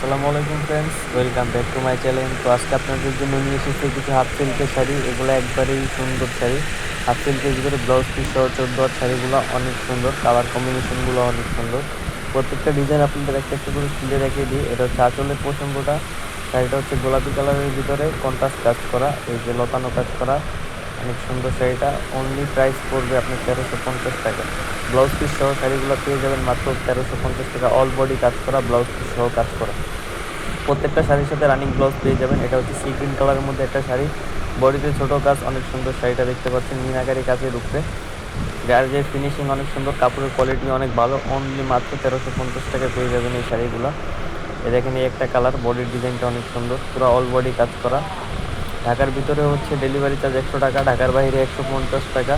আসসালামু আলাইকুম friends welcome back to my channel তো আজকে আপনাদের জন্য নিয়ে এসেছি কিছু হাফ সিল্কের শাড়ি। এগুলো একবারেই সুন্দর শাড়ি। হাফ সিল্কের ভিতরে ব্লাউজ পিস সহ চোদ্দ শাড়িগুলো অনেক সুন্দর। কালার কম্বিনেশনগুলো অনেক সুন্দর। প্রত্যেকটা ডিজাইন আপনাদের একটা একটু করে তুলে রেখে দিই। এটা হচ্ছে আঁচলের প্রসঙ্গটা। শাড়িটা হচ্ছে গোলাপি কালারের ভিতরে। কন্ট্রাস্ট কাজ করা, এই যে লতানো কাজ করা। অনেক সুন্দর শাড়িটা। অনলি প্রাইস পড়বে আপনি তেরোশো পঞ্চাশ টাকা। ব্লাউজ পিস সহ শাড়িগুলো পেয়ে যাবেন মাত্র তেরোশো পঞ্চাশ টাকা। অল বডি কাজ করা ব্লাউজ পিস সহ কাজ করা। প্রত্যেকটা শাড়ির সাথে রানিং ব্লাউজ পেয়ে যাবেন। এটা হচ্ছে সি গ্রিন কালারের মধ্যে একটা শাড়ি। বডিতে ছোট কাজ, অনেক সুন্দর শাড়িটা দেখতে পাচ্ছেন। মিনাকারি কাজের উপরে গার্জের ফিনিশিং অনেক সুন্দর, কাপড়ের কোয়ালিটি অনেক ভালো। অনলি মাত্র তেরোশো পঞ্চাশ টাকা পেয়ে যাবেন এই শাড়িগুলো। দেখেন এই একটা কালার বডির ডিজাইনটা অনেক সুন্দর। পুরো অল বডি কাজ করা। ঢাকার ভিতরে হচ্ছে ডেলিভারি চার্জ একশো টাকা, ঢাকার বাইরে একশো পঞ্চাশ টাকা।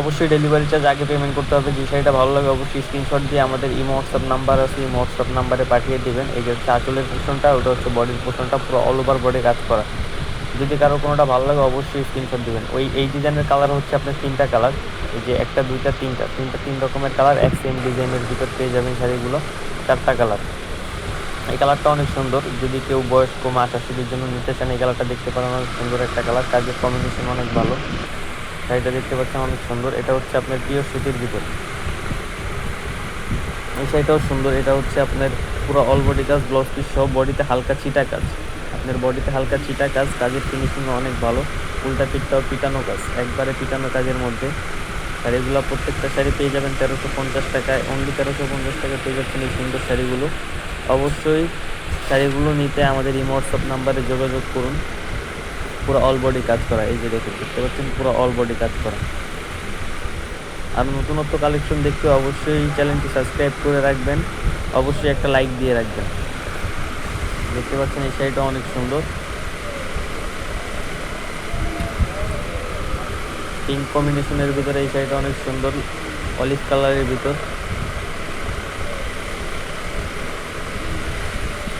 অবশ্যই ডেলিভারি চার্জ আগে পেমেন্ট করতে হবে। যে শাড়িটা ভালো লাগে অবশ্যই স্ক্রিনশট দিয়ে আমাদের ইমো হোয়াটসঅ্যাপ নাম্বার আছে ইমো হোয়াটসঅ্যাপ নাম্বারে পাঠিয়ে দেবেন। এই যে হচ্ছে আঁচলের পোষণটা, ওটা হচ্ছে বডির পোষণটা, পুরো অল ওভার বডি কাজ করা। যদি কারও কোনোটা ভালো লাগে অবশ্যই স্ক্রিনশট দেবেন। ওই এই ডিজাইনের কালার হচ্ছে আপনার তিনটা কালার এই যে একটা, দুইটা, তিনটা তিনটা, তিন রকমের কালার এক সেম ডিজাইনের ভিতর পেয়ে যাবেন শাড়িগুলো। চারটা কালার এই কালারটা অনেক সুন্দর। যদি কেউ বয়স্ক মা শাশুড়ির জন্য নিতে চান, এই কালারটা দেখতে পারেন, অনেক সুন্দর একটা কালার। কাজের কম্বিনেশন অনেক ভালো। শাড়িটা দেখতে পাচ্ছেন, অনেক সুন্দর। এটা হচ্ছে আপনার প্রিয় সুতির ভিতর। এই শাড়িটাও সুন্দর। এটা হচ্ছে আপনার পুরো অল বডি কাজ ব্লাউজ পিস সব বডিতে হালকা চিটা কাজ। আপনার বডিতে হালকা চিটা কাজ, কাজের ফিনিশিং অনেক ভালো। উল্টা পিঠটাও পিটানো কাজ, একবারে পিটানো কাজের মধ্যে। শাড়িগুলো প্রত্যেকটা শাড়ি পেয়ে যাবেন তেরোশো পঞ্চাশ টাকায়। অনলি তেরোশো পঞ্চাশ টাকায় পেয়ে যাচ্ছেন এই সুন্দর শাড়িগুলো। অবশ্যই শাড়িগুলো নিতে আমাদের এই হোয়াটসঅ্যাপ নাম্বারে যোগাযোগ করুন। পুরো অল বডি কাজ করা, এই যে দেখে দেখতে পাচ্ছেন, পুরো অল বডি কাজ করা। আর নতুনত্ব কালেকশন দেখতে অবশ্যই চ্যানেলটি সাবস্ক্রাইব করে রাখবেন, অবশ্যই একটা লাইক দিয়ে রাখবেন। দেখতে পাচ্ছেন, এই শাড়িটা অনেক সুন্দর। পিঙ্ক কম্বিনেশনের ভিতরে এই শাড়িটা অনেক সুন্দর অলিভ কালারের ভিতর।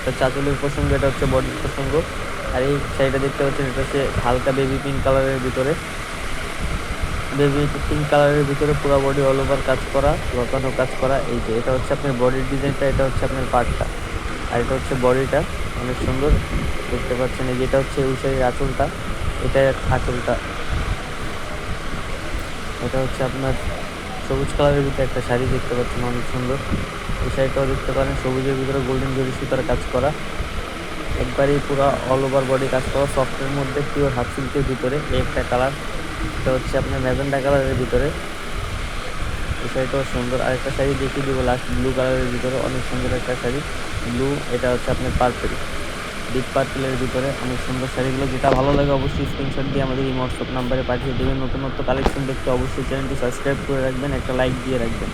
এটা চাঁচলের প্রসঙ্গ, এটা হচ্ছে বডির প্রসঙ্গ। আর এই শাড়িটা দেখতে পাচ্ছেন, এটা হচ্ছে হালকা বেবি পিঙ্ক কালারের ভিতরে। বেবি পিঙ্ক কালারের ভিতরে পুরো বডি অল ওভার কাজ করা, লতানো কাজ করা। এই যে, এটা হচ্ছে আপনার বডির ডিজাইনটা এটা হচ্ছে আপনার পার্টটা আর এটা হচ্ছে বডিটা অনেক সুন্দর। দেখতে পাচ্ছেন, এই যেটা হচ্ছে এই শাড়ির আঁচলটা এটা আঁচলটা। এটা হচ্ছে আপনার সবুজ কালারের ভিতরে একটা শাড়ি দেখতে পাচ্ছেন, অনেক সুন্দর। এই শাড়িটাও দেখতে পারেন, সবুজের ভিতরে গোল্ডেন জরি সুতার কাজ করা। একবারেই পুরো অল ওভার বডি কাজ করা সফটের মধ্যে পিওর হাফ সিল্কের ভিতরে এই একটা কালার এটা হচ্ছে আপনার ম্যাজেন্ডা কালারের ভিতরে। এই শাড়িটাও সুন্দর। আর একটা শাড়ি দেখিয়ে দিব লাস্ট ব্লু কালারের ভিতরে, অনেক সুন্দর একটা শাড়ি। ব্লু এটা হচ্ছে আপনার পার্পেল ডিপ পার্পেলের ভিতরে অনেক সুন্দর শাড়িগুলো। যেটা ভালো লাগে অবশ্যই স্ক্রিনশট দিয়ে আমাদের এই হোয়াটসঅ্যাপ নাম্বারে পাঠিয়ে দেবেন। নতুন নতুন কালেকশন দেখতে অবশ্যই চ্যানেলটি সাবস্ক্রাইব করে রাখবেন, একটা লাইক দিয়ে রাখবেন।